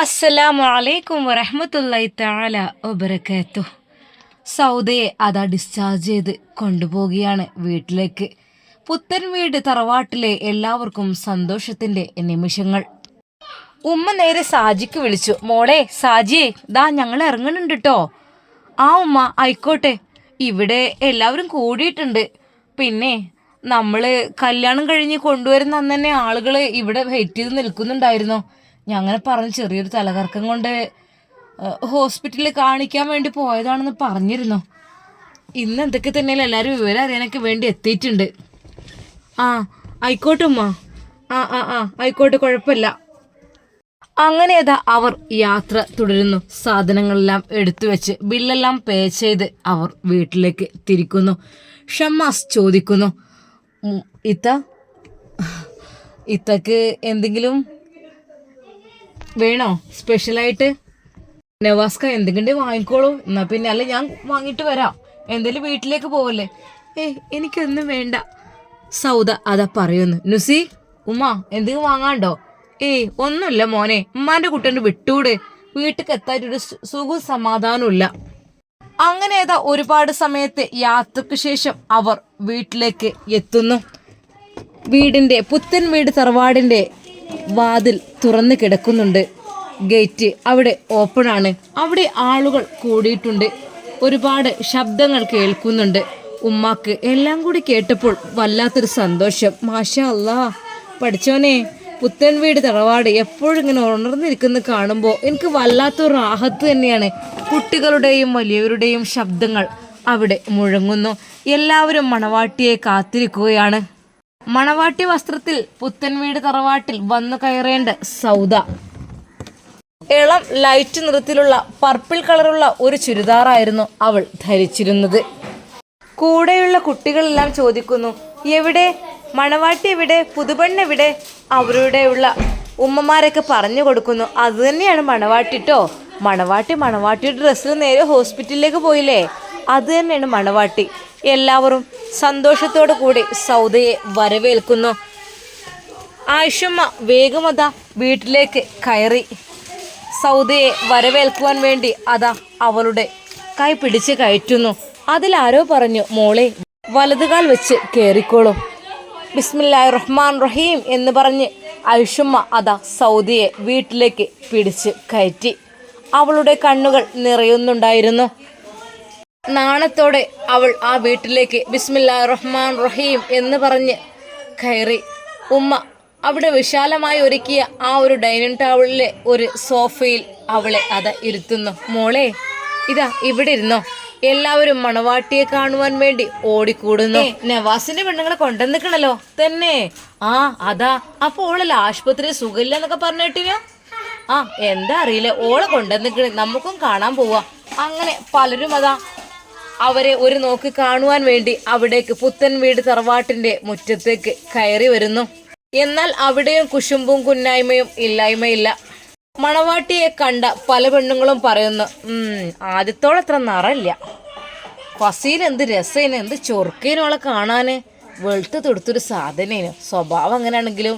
അസ്സലാമു അലൈക്കും വറഹമത്തല്ലായി താല വബറകാത്തു സൗദയെ അതാ ഡിസ്ചാർജ് ചെയ്ത് കൊണ്ടുപോവുകയാണ് വീട്ടിലേക്ക്. പുത്തൻ വീട് തറവാട്ടിലെ എല്ലാവർക്കും സന്തോഷത്തിന്റെ നിമിഷങ്ങൾ. ഉമ്മ നേരെ സാജിക്ക് വിളിച്ചു. മോളെ സാജിയെ ദാ ഞങ്ങൾ ഇറങ്ങുന്നുണ്ട് കേട്ടോ ആ ഉമ്മ ആയിക്കോട്ടെ. ഇവിടെ എല്ലാവരും കൂടിയിട്ടുണ്ട്. പിന്നെ നമ്മൾ കല്യാണം കഴിഞ്ഞ് കൊണ്ടുവരുന്ന അന്ന് തന്നെ ആളുകൾ ഇവിടെ വെയിറ്റ് ചെയ്ത് നിൽക്കുന്നുണ്ടായിരുന്നു. ഞാൻ അങ്ങനെ പറഞ്ഞ് ചെറിയൊരു തലകറക്കം കൊണ്ട് ഹോസ്പിറ്റലിൽ കാണിക്കാൻ വേണ്ടി പോയതാണെന്ന് പറഞ്ഞിരുന്നു. ഇന്ന് എന്തൊക്കെ തന്നെയല്ല എല്ലാവരും വിവരം അറിയാനൊക്കെ വേണ്ടി എത്തിയിട്ടുണ്ട്. ആ ആയിക്കോട്ടെ ഉമ്മ. ആ ആ ആ ആയിക്കോട്ടെ കുഴപ്പമില്ല. അങ്ങനെ അതാ അവർ യാത്ര തുടരുന്നു. സാധനങ്ങളെല്ലാം എടുത്തു വെച്ച് ബില്ലെല്ലാം പേ ചെയ്ത് അവർ വീട്ടിലേക്ക് തിരിക്കുന്നു. ഷമ്മാസ് ചോദിക്കുന്നു "ഉം, ഇത്ത? ഇത്തക്ക് എന്തെങ്കിലും വേണോ? സ്പെഷ്യലായിട്ട്? നവാസ്ക എന്തെങ്കിലും വാങ്ങിക്കോളൂ. എന്നാ പിന്നെ അല്ല ഞാൻ വാങ്ങിയിട്ട് വരാം. എന്തേലും വീട്ടിലേക്ക് പോവല്ലേ? ഏ എനിക്കൊന്നും വേണ്ട. സൗദ അതാ പറയുന്നു. നുസി ഉമ്മ എന്തെങ്കിലും വാങ്ങാണ്ടോ ഏയ് ഒന്നുമില്ല മോനെ. ഉമ്മാന്റെ കുട്ടീനെ വിട്ടൂടെ. വീട്ടിലേക്ക് എത്താറ്റൊരു സുഖ സമാധാനമില്ല അങ്ങനെ ഏതാ ഒരുപാട് സമയത്ത് യാത്രയ്ക്ക് ശേഷം അവർ വീട്ടിലേക്ക് എത്തുന്നു. വീടിന്റെ പുത്തൻ വീട് തറവാടിന്റെ വാതിൽ തുറന്നു കിടക്കുന്നുണ്ട്. ഗേറ്റ് അവിടെ ഓപ്പൺ ആണ്. അവിടെ ആളുകൾ കൂടിയിട്ടുണ്ട്. ഒരുപാട് ശബ്ദങ്ങൾ കേൾക്കുന്നുണ്ട്. ഉമ്മാക്ക് എല്ലാം കൂടി കേട്ടപ്പോൾ വല്ലാത്തൊരു സന്തോഷം. മാഷാ അല്ലാ പഠിച്ചോനെ പുത്തൻ വീട് തറവാട് എപ്പോഴും ഇങ്ങനെ ഉണർന്നിരിക്കുന്ന കാണുമ്പോൾ എനിക്ക് വല്ലാത്തൊരു ആഹത്ത് തന്നെയാണ്. കുട്ടികളുടെയും വലിയവരുടെയും ശബ്ദങ്ങൾ അവിടെ മുഴങ്ങുന്നു. എല്ലാവരും മണവാട്ടിയെ കാത്തിരിക്കുകയാണ്. മണവാട്ടി വസ്ത്രത്തിൽ പുത്തൻ വീട് തറവാട്ടിൽ വന്നു കയറേണ്ട സൗദ. ഇളം ലൈറ്റ് നിറത്തിലുള്ള പർപ്പിൾ കളറുള്ള ഒരു ചുരിദാറായിരുന്നു അവൾ ധരിച്ചിരുന്നത്. കൂടെയുള്ള കുട്ടികളെല്ലാം ചോദിക്കുന്നു എവിടെ? മണവാട്ടി എവിടെ? പുതുപെണ്ണ് എവിടെ? അവരുടെയുള്ള ഉമ്മമാരൊക്കെ പറഞ്ഞു കൊടുക്കുന്നു അത് തന്നെയാണ് മണവാട്ടിട്ടോ മണവാട്ടി മണവാട്ടിയുടെ ഡ്രസ്സിൽ നേരെ ഹോസ്പിറ്റലിലേക്ക് പോയില്ലേ? അത് തന്നെയാണ് മണവാട്ടി. എല്ലാവരും സന്തോഷത്തോടു കൂടി സൗദയെ വരവേൽക്കുന്നു. ആയിഷമ്മ വേഗമത വീട്ടിലേക്ക് കയറി. സൗദയെ വരവേൽക്കുവാൻ വേണ്ടി അതാ അവളുടെ കൈ പിടിച്ച് കയറ്റുന്നു. അതിലാരോ പറഞ്ഞു മോളെ വലതുകാൽ വെച്ച് കയറിക്കോളും ബിസ്മില്ലാ റഹ്മാൻ റഹീം എന്ന് പറഞ്ഞ് ഐഷുമ്മ അതാ സൗദിയെ വീട്ടിലേക്ക് പിടിച്ച് കയറ്റി. അവളുടെ കണ്ണുകൾ നിറയുന്നുണ്ടായിരുന്നു. നാണത്തോടെ അവൾ ആ വീട്ടിലേക്ക് ബിസ്മില്ലാ റഹ്മാൻ റഹീം എന്ന് പറഞ്ഞ് കയറി. ഉമ്മ അവിടെ വിശാലമായി ഒരുക്കിയ ആ ഒരു ഡൈനിങ് ടേബിളിലെ ഒരു സോഫയിൽ അവളെ അത് ഇരുത്തുന്നു. മോളെ ഇതാ ഇവിടെ ഇരുന്നോ. എല്ലാവരും മണവാട്ടിയെ കാണുവാൻ വേണ്ടി ഓടിക്കൂടുന്നു. നവാസിന്റെ പെണ്ണുങ്ങളെ കൊണ്ടുവന്നിക്കണല്ലോ. തന്നെ. ആ അതാ. അപ്പൊ ഓളല്ല ആശുപത്രി സുഖമില്ല എന്നൊക്കെ പറഞ്ഞിട്ടിനോ ആ എന്താ അറിയില്ല. ഓളെ കൊണ്ടുവന്നിക്കണേ. നമുക്കും കാണാൻ പോവാ. അങ്ങനെ പലരും അതാ അവരെ ഒരു നോക്ക് കാണുവാൻ വേണ്ടി അവിടേക്ക് പുത്തൻ വീട് തറവാട്ടിന്റെ മുറ്റത്തേക്ക് കയറി വരുന്നു. എന്നാൽ അവിടെയും കുശുമ്പും കുന്നായ്മയും ഇല്ലായ്മയില്ല. മണവാട്ടിയെ കണ്ട പല പെണ്ണുങ്ങളും പറയുന്നു ആദ്യത്തോളത്ര നിറയില്ല ഫസീൽ എന്ത് രസേനു എന്ത് ചൊറുക്കേനോളെ കാണാന്. വെളുത്ത് തൊടുത്തൊരു സാധനേനു. സ്വഭാവം അങ്ങനെയാണെങ്കിലും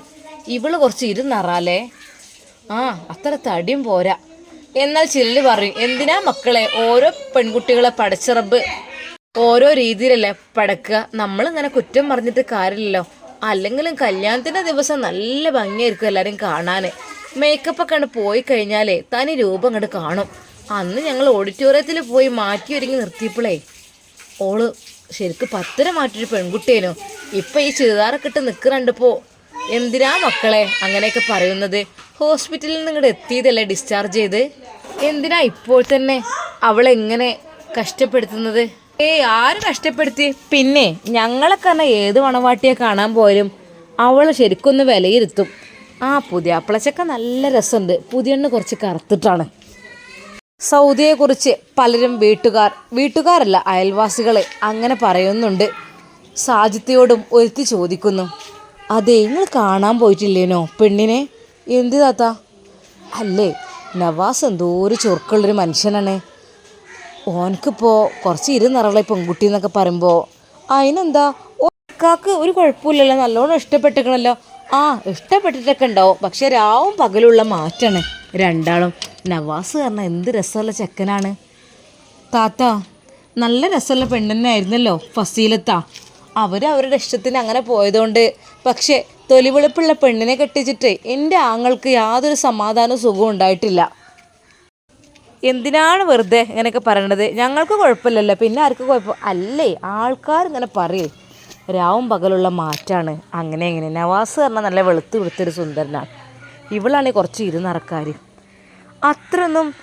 ഇവൾ കുറച്ച് ഇരുന്നറാലേ ആ അത്ര തടിയും പോരാ. എന്നാൽ ചിലര് പറയും എന്തിനാ മക്കളെ ഓരോ പെൺകുട്ടികളെ പടച്ചിറബ് ഓരോ രീതിയിലല്ലേ പടക്കുക? നമ്മളിങ്ങനെ കുറ്റം പറഞ്ഞിട്ട് കാര്യമില്ലല്ലോ. അല്ലെങ്കിലും കല്യാണത്തിന്റെ ദിവസം നല്ല ഭംഗിയായിരിക്കും എല്ലാവരും കാണാൻ മേക്കപ്പ് ഒക്കെ അങ്ങ് പോയി കഴിഞ്ഞാലേ തനി രൂപം അങ്ങോട്ട് കാണും. അന്ന് ഞങ്ങൾ ഓഡിറ്റോറിയത്തിൽ പോയി മാറ്റി ഒരുങ്ങി നിർത്തിയപ്പോഴേ ഓൾ ശരിക്കും പത്തര മാറ്റൊരു പെൺകുട്ടിയേനു. ഇപ്പൊ ഈ ചുരിദാറൊക്കെ ഇട്ട് നിൽക്കുന്നുണ്ടപ്പോ എന്തിനാ മക്കളെ അങ്ങനെയൊക്കെ പറയുന്നത്? ഹോസ്പിറ്റലിൽ നിന്ന് എത്തിയതല്ലേ ഡിസ്ചാർജ് ചെയ്ത്? എന്തിനാ ഇപ്പോൾ തന്നെ അവളെ എങ്ങനെ കഷ്ടപ്പെടുത്തുന്നത്? ഏയ് ആര് കഷ്ടപ്പെടുത്തി? പിന്നെ ഞങ്ങളെ കാരണം ഏത് മണവാട്ടിയെ കാണാൻ പോയാലും അവളെ ശരിക്കൊന്ന് വിലയിരുത്തും. ആ പുതിയ അപ്പളച്ചക്ക നല്ല രസമുണ്ട്. പുതിയണ്ണ് കുറച്ച് കറുത്തിട്ടാണ്. സൗദിയെക്കുറിച്ച് പലരും വീട്ടുകാർ വീട്ടുകാരല്ല അയൽവാസികളെ അങ്ങനെ പറയുന്നുണ്ട്. സാജിത്യയോടും ഒരുത്തി ചോദിക്കുന്നു അതെ നിങ്ങൾ കാണാൻ പോയിട്ടില്ലേനോ പെണ്ണിനെ? എന്ത് താത്ത? അല്ലേ നവാസ് എന്തോ ഒരു ചൊറുക്കുള്ളൊരു മനുഷ്യനാണ്. ഓനക്കിപ്പോൾ കുറച്ച് ഇരുന്നറളെ പെൺകുട്ടി എന്നൊക്കെ പറയുമ്പോൾ അതിനെന്താ ഓക്കാക്ക് ഒരു കുഴപ്പമില്ലല്ലോ നല്ലോണം ഇഷ്ടപ്പെട്ടിക്കണല്ലോ ആ ഇഷ്ടപ്പെട്ടിട്ടൊക്കെ ഉണ്ടാവും. പക്ഷെ രാവും പകലുള്ള മാറ്റാണ് രണ്ടാളും. നവാസ് കാരണം എന്ത് രസമുള്ള ചെക്കനാണ്. താത്ത നല്ല രസമുള്ള പെണ്ണെന്നെ ആയിരുന്നല്ലോ ഫസീലത്ത. അവർ അവരുടെ ഇഷ്ടത്തിന് അങ്ങനെ പോയതുകൊണ്ട് പക്ഷേ തൊലിവെളുപ്പുള്ള പെണ്ണിനെ കെട്ടിച്ചിട്ട് എന്റെ ആങ്ങൾക്ക് യാതൊരു സമാധാന സുഖവും ഉണ്ടായിട്ടില്ല. എന്തിനാണ് വെറുതെ ഇങ്ങനെയൊക്കെ പറയണത്? ഞങ്ങൾക്ക് കുഴപ്പമില്ലല്ലോ. പിന്നെ ആർക്ക് കുഴപ്പം അല്ലേ? ആൾക്കാർ ഇങ്ങനെ പറയേ. രാവും പകലുള്ള മാറ്റാണ്. അങ്ങനെ ഇങ്ങനെ. നവാസ് പറഞ്ഞാൽ നല്ല വെളുത്ത് വെളുത്തൊരു സുന്ദരനാണ്. ഇവളാണ് കുറച്ച് ഇരുന്നറക്കാർ അത്രയൊന്നും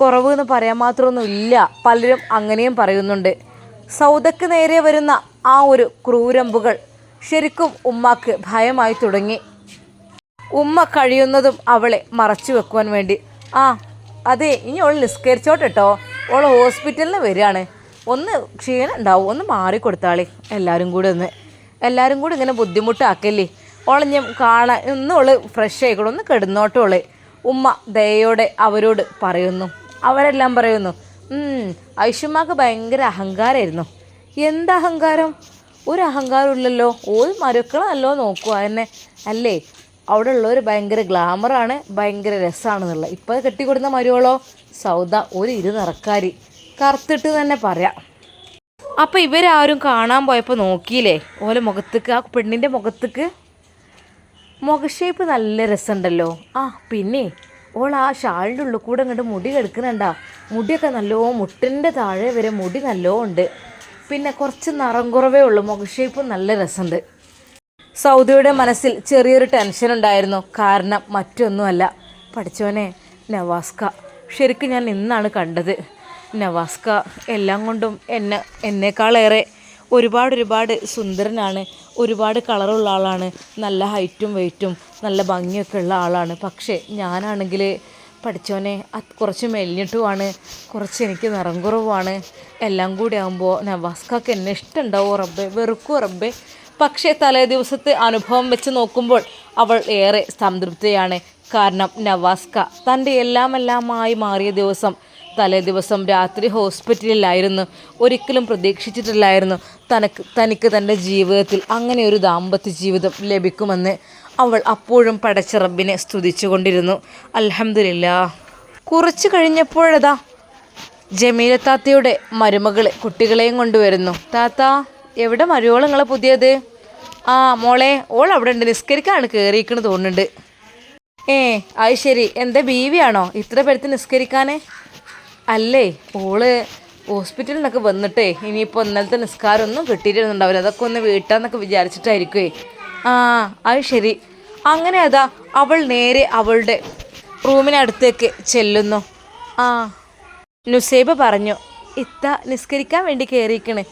കുറവ് എന്ന് പറയാൻ മാത്രമൊന്നും ഇല്ല പലരും അങ്ങനെയും പറയുന്നുണ്ട്. സൗദക്ക് നേരെ വരുന്ന ആ ഒരു ക്രൂരമ്പുകൾ ശരിക്കും ഉമ്മാക്ക് ഭയമായി തുടങ്ങി. ഉമ്മ കഴിയുന്നതും അവളെ മറച്ചു വെക്കുവാൻ വേണ്ടി. ആ അതെ ഇനി അവൾ നിസ്കരിച്ചോട്ടെ അവൾ ഹോസ്പിറ്റലിൽ വരികയാണ്. ഒന്ന് ക്ഷീണം ഉണ്ടാവും. ഒന്ന് മാറിക്കൊടുത്താളി എല്ലാവരും കൂടെ ഒന്ന്. എല്ലാവരും കൂടി ഇങ്ങനെ ബുദ്ധിമുട്ടാക്കല്ലേ. ഓളെ ഞാൻ കാണാൻ ഒന്ന് ഓൾ ഫ്രഷ് ആയിക്കോളും. ഒന്ന് കിടന്നോട്ടോളെ ഉമ്മ ദയോടെ അവരോട് പറയുന്നു. അവരെല്ലാം പറയുന്നു. "ഉം, ഐഷുമ്മാക്ക് ഭയങ്കര അഹങ്കാരമായിരുന്നു എന്ത് അഹങ്കാരം? ഒരു അഹങ്കാരം ഇല്ലല്ലോ ഓത് മരുക്കളല്ലോ നോക്കുക എന്നെ അല്ലേ? അവിടെ ഉള്ളവർ ഭയങ്കര ഗ്ലാമറാണ് ഭയങ്കര രസമാണെന്നുള്ള ഇപ്പോൾ കെട്ടിക്കൊടുന്ന മരുവളോ? സൗദ ഒരു ഇരു നിറക്കാരി കറുത്തിട്ട് തന്നെ പറയാം. അപ്പം ഇവരാരും കാണാൻ പോയപ്പോൾ നോക്കിയില്ലേ? ഓലെ മുഖത്തേക്ക് ആ പെണ്ണിന്റെ മുഖത്തേക്ക്. മുഖഷേപ്പ് നല്ല രസമുണ്ടല്ലോ. ആ പിന്നെ? ഓൾ ആ ഷാളിന്റെ ഉള്ളിൽ കൂടെ അങ്ങോട്ട് മുടി കെടുക്കുന്നുണ്ടാ. മുടിയൊക്കെ നല്ലോ മുട്ടിന്റെ താഴെ വരെ മുടി നല്ലോ ഉണ്ട്. പിന്നെ കുറച്ച് നിറം കുറവേ ഉള്ളൂ. മുഖഷേപ്പ് നല്ല രസമുണ്ട്. സൗദിയുടെ മനസ്സിൽ ചെറിയൊരു ടെൻഷൻ ഉണ്ടായിരുന്നു. കാരണം മറ്റൊന്നുമല്ല. പഠിച്ചവനെ നവാസ്ക. ശരിക്കും ഞാൻ ഇന്നാണ് കണ്ടത്. നവാസ്ക എല്ലാം കൊണ്ടും എന്നെ എന്നേക്കാളേറെ ഒരുപാട് ഒരുപാട് സുന്ദരനാണ് ഒരുപാട് കളറുള്ള ആളാണ് നല്ല ഹൈറ്റും വെയിറ്റും നല്ല ഭംഗിയൊക്കെ ഉള്ള ആളാണ്. പക്ഷേ ഞാനാണെങ്കിൽ പഠിച്ചോനെ അത് കുറച്ച് മെലിഞ്ഞിട്ടുമാണ് കുറച്ച് എനിക്ക് നിറം കുറവാണ് എല്ലാം കൂടി ആകുമ്പോൾ നവാസ്കാക്ക് എന്നെ ഇഷ്ടമുണ്ടാവും റബ്ബേ? വെറുക്കും റബ്ബേ? പക്ഷേ തലേ ദിവസത്തെ അനുഭവം വെച്ച് നോക്കുമ്പോൾ അവൾ ഏറെ സംതൃപ്തിയാണ്. കാരണം നവാസ്ക തന്റെ എല്ലാമെല്ലാമായി മാറിയ ദിവസം തലേ ദിവസം രാത്രി ഹോസ്പിറ്റലിലായിരുന്നു. ഒരിക്കലും പ്രതീക്ഷിച്ചിട്ടില്ലായിരുന്നു തനക്ക് തനിക്ക് തന്റെ ജീവിതത്തിൽ അങ്ങനെ ഒരു ദാമ്പത്യ ജീവിതം ലഭിക്കുമെന്ന്. അവൾ അപ്പോഴും പടച്ച റബ്ബിനെ സ്തുതിച്ചുകൊണ്ടിരുന്നു. അലഹമില്ല കുറച്ച് കഴിഞ്ഞപ്പോഴതാ ജമീല താത്തയുടെ മരുമകൾ കുട്ടികളെയും കൊണ്ടുവരുന്നു. താത്ത എവിടെ മരുമോൾ നിങ്ങളെ പുതിയത്? ആ മോളെ ഓൾ അവിടെ ഉണ്ട്. നിസ്കരിക്കാണ് കയറിയിരിക്കണ് തോന്നുന്നുണ്ട്. ഏ അത് ശരി. എന്താ ബീവിയാണോ ഇത്ര പേരത്ത് നിസ്കരിക്കാനേ? അല്ലേ? ഓൾ ഹോസ്പിറ്റലിൽ നിന്നൊക്കെ വന്നിട്ടേ ഇനിയിപ്പോൾ ഇന്നലത്തെ നിസ്കാരമൊന്നും കിട്ടിയിട്ടുണ്ടാവില്ല അതൊക്കെ ഒന്ന് വീട്ടാന്നൊക്കെ വിചാരിച്ചിട്ടായിരിക്കുവേ. ആ അത് ശരി. അങ്ങനെ അതാ അവൾ നേരെ അവളുടെ റൂമിനടുത്തേക്ക് ചെല്ലുന്നു. ആ നുസൈബ പറഞ്ഞു ഇത്ത നിസ്കരിക്കാൻ വേണ്ടി കയറിയിരിക്കണേ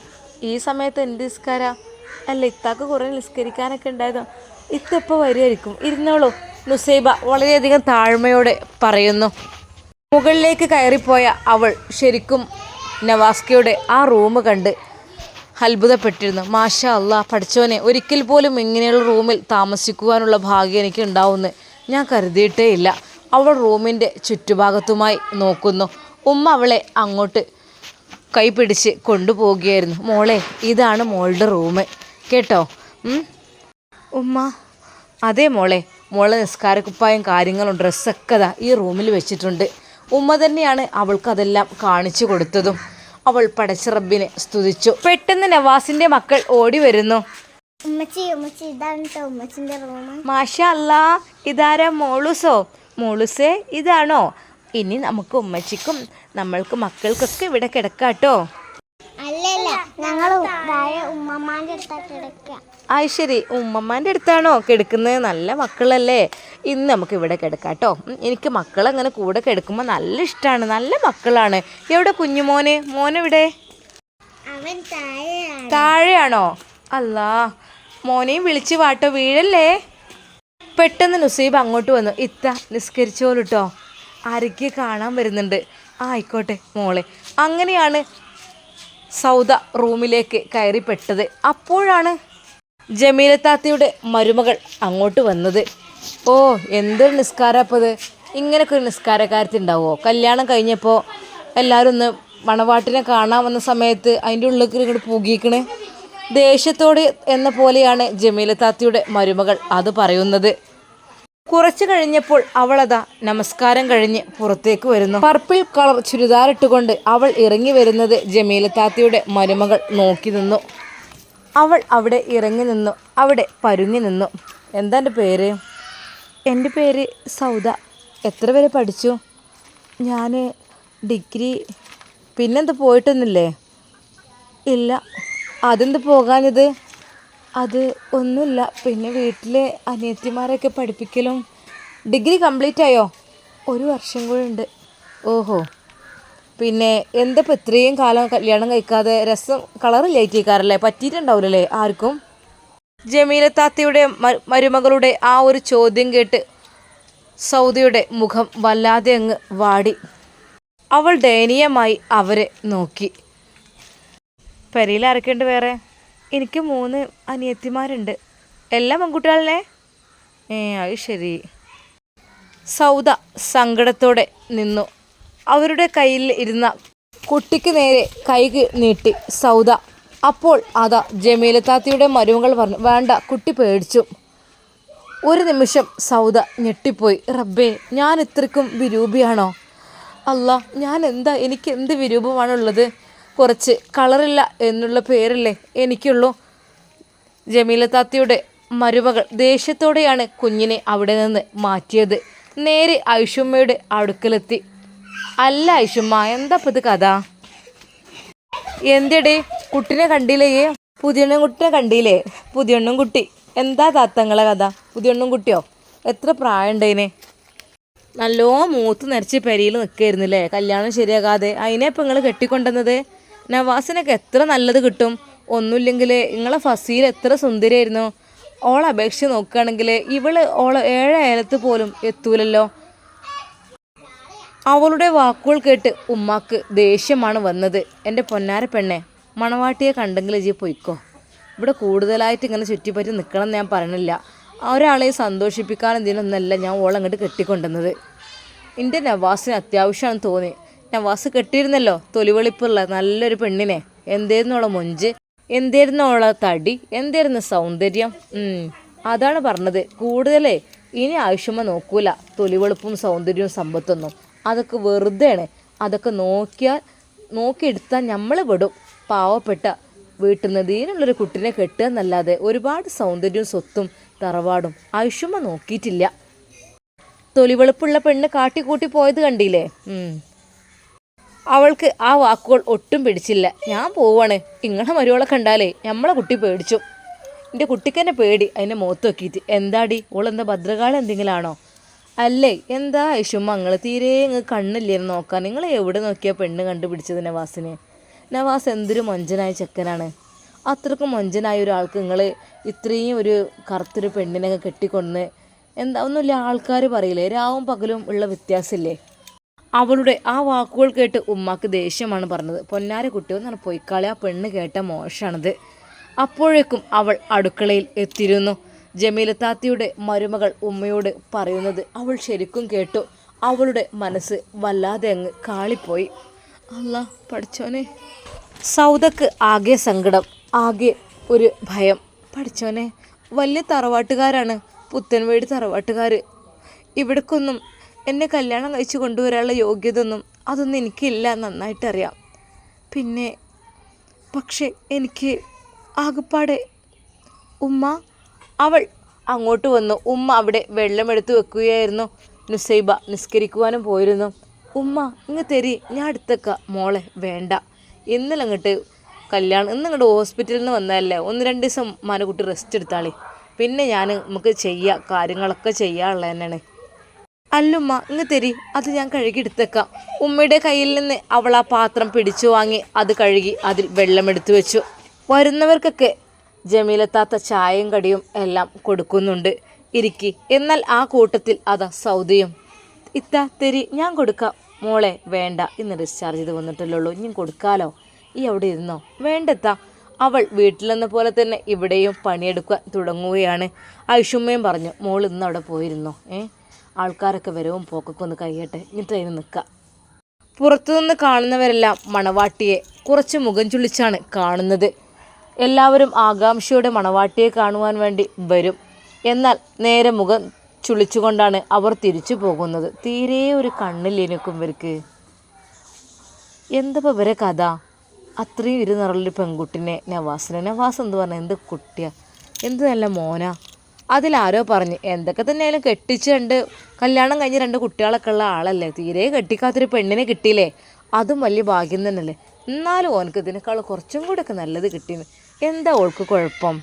ഈ സമയത്ത് എന്ത് നിസ്കാര? അല്ല ഇത്താക്ക് കുറേ നിസ്കരിക്കാനൊക്കെ ഉണ്ടായതോ. ഇത്ത ഇപ്പോൾ വരുമായിരിക്കും ഇരുന്നോളൂ. നുസൈബ വളരെയധികം താഴ്മയോടെ പറയുന്നു. മുകളിലേക്ക് കയറിപ്പോയ അവൾ ശരിക്കും നവാസ്കയുടെ ആ റൂം കണ്ട് അത്ഭുതപ്പെട്ടിരുന്നു. മാഷാ അല്ല പഠിച്ചോനെ ഒരിക്കൽ പോലും ഇങ്ങനെയുള്ള റൂമിൽ താമസിക്കുവാനുള്ള ഭാഗ്യം എനിക്ക് ഉണ്ടാവുമെന്ന് ഞാൻ കരുതിയിട്ടേ ഇല്ല. അവൾ റൂമിന്റെ ചുറ്റുഭാഗത്തുമായി നോക്കുന്നു. ഉമ്മ അവളെ അങ്ങോട്ട് കൈ പിടിച്ച് കൊണ്ടുപോവുകയായിരുന്നു. മോളെ ഇതാണ് മോളുടെ റൂം. കേട്ടോ. ഉമ്മ അതേ മോളെ. മോളെ നിസ്കാരക്കുപ്പായും കാര്യങ്ങളും ഡ്രസ്സൊക്കെ ഈ റൂമിൽ വെച്ചിട്ടുണ്ട്. ഉമ്മ തന്നെയാണ് അവൾക്ക് അതെല്ലാം കാണിച്ചു കൊടുത്തതും. അവൾ പടച്ച റബ്ബിനെ സ്തുതിച്ചു. പെട്ടെന്ന് നവാസിന്റെ മക്കൾ ഓടി വരുന്നു. മാഷാ അല്ലാ ഇതാരാ മോളുസോ? മോളുസേ ഇതാണോ? ഇനി നമുക്ക് ഉമ്മച്ചിക്കും നമ്മൾക്ക് മക്കൾക്കൊക്കെ ഇവിടെ കിടക്കാട്ടോ. അല്ലല്ല ഞങ്ങൾ ഉമ്മമാന്റെ ഉമ്മമാന്റെ അടുത്താ കിടക്കുക ശരി. ഉമ്മമ്മാന്റെ അടുത്താണോ? കിടക്കുന്നത് നല്ല മക്കളല്ലേ? ഇന്ന് നമുക്ക് ഇവിടെ കിടക്കാം കേട്ടോ എനിക്ക് മക്കളങ്ങനെ കൂടെ കിടക്കുമ്പോൾ നല്ല ഇഷ്ടമാണ് നല്ല മക്കളാണ്. എവിടെ കുഞ്ഞുമോന്? മോനെവിടെ? താഴെയാണ്. അല്ല. മോനെയും വിളിച്ച് വാട്ടോ. വീഴല്ലേ? പെട്ടെന്ന് നുസൈബ് അങ്ങോട്ട് വന്നു. ഇത്ത നിസ്കരിച്ചോളൂ കേട്ടോ ആരൊക്കെ കാണാൻ വരുന്നുണ്ട്. ആയിക്കോട്ടെ മോളെ. അങ്ങനെയാണ് സൗദ റൂമിലേക്ക് കയറിപ്പെട്ടത്. അപ്പോഴാണ് ജമീലത്താത്തയുടെ മരുമകൾ അങ്ങോട്ട് വന്നത്. ഓ എന്തൊരു നിസ്കാരപ്പത് ഇങ്ങനൊക്കെ ഒരു നിസ്കാരക്കാരത്തി ഉണ്ടാവുമോ കല്യാണം കഴിഞ്ഞപ്പോൾ എല്ലാവരും ഒന്ന് മണവാട്ടിനെ കാണാൻ വന്ന സമയത്ത് അതിന്റെ ഉള്ളിൽ ഇങ്ങോട്ട് പൂകിക്കണേ ദേഷ്യത്തോട് എന്ന പോലെയാണ് ജമീലത്താത്തയുടെ മരുമകൾ അത് പറയുന്നത്. കുറച്ചു കഴിഞ്ഞപ്പോൾ അവളതാ നമസ്കാരം കഴിഞ്ഞ് പുറത്തേക്ക് വരുന്നു. പർപ്പിൾ കളർ ചുരിദാറിട്ടുകൊണ്ട് അവൾ ഇറങ്ങി വരുന്നത് ജമീലത്താത്തയുടെ മരുമകൾ നോക്കി നിന്നു. അവൾ അവിടെ ഇറങ്ങി നിന്നു അവിടെ പരുങ്ങി നിന്നു. എന്താ എന്റെ പേര്? എന്റെ പേര് സൗദ. എത്ര വരെ പഠിച്ചു? ഞാൻ ഡിഗ്രി പിന്നെന്താ പോയിട്ടൊന്നുമില്ലേ? ഇല്ല. അതെന്ത് പോകാനിത്? അത് ഒന്നുമില്ല. പിന്നെ വീട്ടിലെ അനിയത്തിമാരെയൊക്കെ പഠിപ്പിക്കലും. ഡിഗ്രി കംപ്ലീറ്റ് ആയോ ഒരു വർഷം കൂടെ ഉണ്ട്. ഓഹോ. പിന്നെ എന്തപ്പോൾ ഇത്രയും കാലം കല്യാണം കഴിക്കാതെ രസം കളർ ലൈറ്റിക്കാറല്ലേ പറ്റിയിട്ടുണ്ടാവില്ലല്ലേ ആർക്കും? ജമീല താത്തയുടെ മരുമകളുടെ ആ ഒരു ചോദ്യം കേട്ട് സൗദിയുടെ മുഖം വല്ലാതെ അങ്ങ് വാടി. അവൾ ദയനീയമായി അവരെ നോക്കി. പെരയിൽ ആരൊക്കെയുണ്ട് വേറെ? എനിക്ക് മൂന്ന് അനിയത്തിമാരുണ്ട്. എല്ലാം പെൺകുട്ടികളെ ഏ അത് ശരി. സൗദ സങ്കടത്തോടെ നിന്നു. അവരുടെ കയ്യിൽ ഇരുന്ന കുട്ടിക്ക് നേരെ കൈ നീട്ടി സൗദ. അപ്പോൾ അതാ ജമീലത്താത്തിയുടെ മരുമകൾ പറഞ്ഞു വേണ്ട കുട്ടി പേടിച്ചു. ഒരു നിമിഷം സൗദ ഞെട്ടിപ്പോയി. റബ്ബേ ഞാൻ ഇത്രക്കും വിരൂപിയാണോ? അല്ല ഞാൻ എന്താ എനിക്ക് എന്ത് വിരൂപമാണുള്ളത് കുറച്ച് കളറില്ല എന്നുള്ള പേരല്ലേ എനിക്കുള്ളൂ. ജമീല താത്തയുടെ മരുമകൾ ദേഷ്യത്തോടെയാണ് കുഞ്ഞിനെ അവിടെ നിന്ന് മാറ്റിയത്. നേരെ ഐഷുമ്മയുടെ അടുക്കലെത്തി. അല്ല ഐഷുമ്മ എന്താ ഇപ്പം ഇത് കഥ? എന്തിടേ? കുട്ടിനെ കണ്ടില്ലേ? പുതിയണ്ണും കുട്ടിനെ കണ്ടില്ലേ? പുതിയണ്ണും കുട്ടി. എന്താ താത്തങ്ങളെ കഥ? പുതിയണ്ണും കുട്ടിയോ? എത്ര പ്രായം ഉണ്ടതിനെ നല്ലോ മൂത്ത് നിരച്ച് പെരിയിൽ നിൽക്കായിരുന്നില്ലേ? കല്യാണം ശരിയാകാതെ. അതിനെ ഇപ്പം നിങ്ങൾ കെട്ടിക്കൊണ്ടുവന്നത്? നവാസിനൊക്കെ എത്ര നല്ലത് കിട്ടും? ഒന്നുമില്ലെങ്കിൽ നിങ്ങളെ ഫസീൽ എത്ര സുന്ദരിയായിരുന്നു. ഓളെ അപേക്ഷിച്ച് നോക്കുകയാണെങ്കിൽ ഇവൾ ഓളെ ഏഴ് പോലും എത്തൂലല്ലോ. അവളുടെ വാക്കുകൾ കേട്ട് ഉമ്മാക്ക് ദേഷ്യമാണ് വന്നത്. എന്റെ പൊന്നാര പെണ്ണെ മണവാട്ടിയെ കണ്ടെങ്കിൽ ഇജി പൊയ്ക്കോ. ഇവിടെ കൂടുതലായിട്ട് ഇങ്ങനെ ചുറ്റിപ്പറ്റി നിൽക്കണം എന്ന് ഞാൻ പറഞ്ഞില്ല. ഒരാളെ സന്തോഷിപ്പിക്കാൻ ഇതിനൊന്നല്ല ഞാൻ ഓളങ്ങോട്ട് കെട്ടിക്കൊണ്ടുവന്നത്. എന്റെ നവാസിന് അത്യാവശ്യമാണെന്ന് തോന്നി. നവാസ് കെട്ടിയിരുന്നല്ലോ തൊലിവെളിപ്പുള്ള നല്ലൊരു പെണ്ണിനെ. എന്തായിരുന്നു ഓളെ മൊഞ്ച്? എന്തായിരുന്നു ഓളെ തടി? എന്തായിരുന്നു സൗന്ദര്യം? അതാണ് പറഞ്ഞത്. കൂടുതലേ ഇനി ആവശ്യമ നോക്കൂല. തൊലിവെളുപ്പും സൗന്ദര്യവും സമ്പത്തൊന്നും. അതൊക്കെ വെറുതെയാണ്. അതൊക്കെ നോക്കിയാൽ നോക്കിയെടുത്താൽ നമ്മൾ വിടും. പാവപ്പെട്ട വീട്ടിൽ നിന്ന് ഇതിനുള്ളൊരു കുട്ടിനെ കെട്ടുക എന്നല്ലാതെ ഒരുപാട് സൗന്ദര്യവും സ്വത്തും തറവാടും ആവശ്യമ നോക്കിയിട്ടില്ല. തൊലിവെളുപ്പുള്ള പെണ്ണ് കാട്ടിക്കൂട്ടി പോയത് കണ്ടില്ലേ? അവൾക്ക് ആ വാക്കുകൾ ഒട്ടും പിടിച്ചില്ല. ഞാൻ പോവാണ്. ഇങ്ങളെ മരുവളെ കണ്ടാലേ നമ്മളെ കുട്ടി പേടിച്ചു. എന്റെ കുട്ടിക്ക് തന്നെ പേടി. അതിനെ മുഖത്ത് നോക്കിയിട്ട്. എന്താടി? ഓളെന്താ ഭദ്രകാലം എന്തെങ്കിലും ആണോ അല്ലേ? എന്താ ഐഷുമ്മ നിങ്ങൾ തീരെ ഇങ്ങ് കണ്ണില്ലായിരുന്നു നോക്കാൻ നിങ്ങൾ എവിടെ നോക്കിയാൽ പെണ്ണ് കണ്ടുപിടിച്ചത് നവാസിനെ? നവാസ് എന്തൊരു മൊഞ്ചനായ ചെക്കനാണ്. അത്രക്കും മൊഞ്ചനായ ഒരാൾക്ക് നിങ്ങൾ ഇത്രയും ഒരു കറുത്തൊരു പെണ്ണിനൊക്കെ കെട്ടിക്കൊന്ന് എന്താ ഒന്നുമില്ല ആൾക്കാർ പറയില്ലേ? രാവും പകലും ഉള്ള വ്യത്യാസമില്ലേ? അവളുടെ ആ വാക്കുകൾ കേട്ട് ഉമ്മാക്ക് ദേഷ്യമാണ് പറഞ്ഞത്. പൊന്നാര കുട്ടി എന്നാണ് പൊയ്ക്കാളി ആ പെണ്ണ് കേട്ട മോശമാണത് അപ്പോഴേക്കും അവൾ അടുക്കളയിൽ എത്തിയിരുന്നു. ജമീലത്താത്തിയുടെ മരുമകൾ ഉമ്മയോട് പറയുന്നത് അവൾ ശരിക്കും കേട്ടു. അവളുടെ മനസ്സ് വല്ലാതെ അങ്ങ് കാളിപ്പോയി. അല്ല പഠിച്ചോനെ. സൗദക്ക് ആകെ സങ്കടം ആകെ ഒരു ഭയം. പഠിച്ചോനെ വലിയ തറവാട്ടുകാരാണ് പുത്തൻവേട് തറവാട്ടുകാർ ഇവിടക്കൊന്നും എന്നെ കല്യാണം കഴിച്ച് കൊണ്ടുവരാനുള്ള യോഗ്യത ഒന്നും അതൊന്നും എനിക്കില്ല നന്നായിട്ടറിയാം. പിന്നെ പക്ഷേ എനിക്ക് ആകെപ്പാടെ ഉമ്മ അവൾ അങ്ങോട്ട് വന്നു. ഉമ്മ അവിടെ വെള്ളമെടുത്ത് വെക്കുകയായിരുന്നു. നുസൈബ നിസ്കരിക്കുവാനും പോയിരുന്നു. ഉമ്മ ഇങ്ങ് തെരി ഞാൻ അടുത്തേക്ക മോളെ വേണ്ട. ഇന്നലെ അങ്ങോട്ട് കല്യാണം ഇന്ന് ഇങ്ങോട്ട് ഹോസ്പിറ്റലിൽ നിന്ന് വന്നതല്ലേ. ഒന്ന് രണ്ട് ദിവസം മനക്കുട്ടി റെസ്റ്റ് എടുത്താളി. പിന്നെ ഞാൻ നമുക്ക് ചെയ്യാം കാര്യങ്ങളൊക്കെ ചെയ്യാനുള്ള തന്നെയാണ്. അല്ലുമ്മ ഇങ്ങ് തെരി. അത് ഞാൻ കഴുകി എടുത്തേക്കാം. ഉമ്മയുടെ കയ്യിൽ നിന്ന് അവൾ ആ പാത്രം പിടിച്ചു വാങ്ങി അത് കഴുകി അതിൽ വെള്ളമെടുത്തു വെച്ചു. വരുന്നവർക്കൊക്കെ ജമീലത്താത്ത ചായയും കടിയും എല്ലാം കൊടുക്കുന്നുണ്ട്. ഇരിക്കി. എന്നാൽ ആ കൂട്ടത്തിൽ അതാ സൗദിയും. ഇത്ത തെരി ഞാൻ കൊടുക്കാം. മോളെ വേണ്ട. ഇന്ന് ഡിസ്ചാർജ് ചെയ്ത് വന്നിട്ടല്ലുള്ളൂ ഇനി കൊടുക്കാലോ? ഈ അവിടെ ഇരുന്നോ? വേണ്ടെത്താ. അവൾ വീട്ടിലെന്ന പോലെ തന്നെ ഇവിടെയും പണിയെടുക്കാൻ തുടങ്ങുകയാണ്. ഐഷുമ്മയും പറഞ്ഞു മോൾ ഇന്ന് അവിടെ പോയിരുന്നോ? ഏ? ആൾക്കാരൊക്കെ വരവും പോക്കൊക്കെ ഒന്ന് കഴിയട്ടെ. എന്നിട്ട് അതിന് നിൽക്കാം. പുറത്തുനിന്ന് കാണുന്നവരെല്ലാം മണവാട്ടിയെ കുറച്ച് മുഖം ചുളിച്ചാണ് കാണുന്നത്. എല്ലാവരും ആകാംക്ഷയോടെ മണവാട്ടിയെ കാണുവാൻ വേണ്ടി വരും. എന്നാൽ നേരെ മുഖം ചുളിച്ചുകൊണ്ടാണ് അവർ തിരിച്ചു പോകുന്നത്. തീരെ ഒരു കണ്ണില്ലേനിക്കും ഇവർക്ക്. എന്തപ്പോൾ ഇവരെ കഥ? അത്രയും ഇരുനിറലൊരു പെൺകുട്ടിനെ. നവാസിനെ. നവാസ് എന്ന് പറഞ്ഞാൽ എന്ത് കുട്ടിയാ? എന്ത് നല്ല മോന? അതിലാരോ പറഞ്ഞ് എന്തൊക്കെ തന്നെയായാലും കെട്ടിച്ച് രണ്ട് കല്യാണം കഴിഞ്ഞ് രണ്ട് കുട്ടികളൊക്കെ ഉള്ള ആളല്ലേ? തീരെ കെട്ടിക്കാത്തൊരു പെണ്ണിനെ കിട്ടിയില്ലേ? അതും വലിയ ഭാഗ്യം തന്നെയല്ലേ? എന്നാലും ഓനക്ക് ഇതിനേക്കാൾ കുറച്ചും കൂടെയൊക്കെ നല്ലത് കിട്ടിയെന്ന് എന്താ ഓൾക്ക് കുഴപ്പം?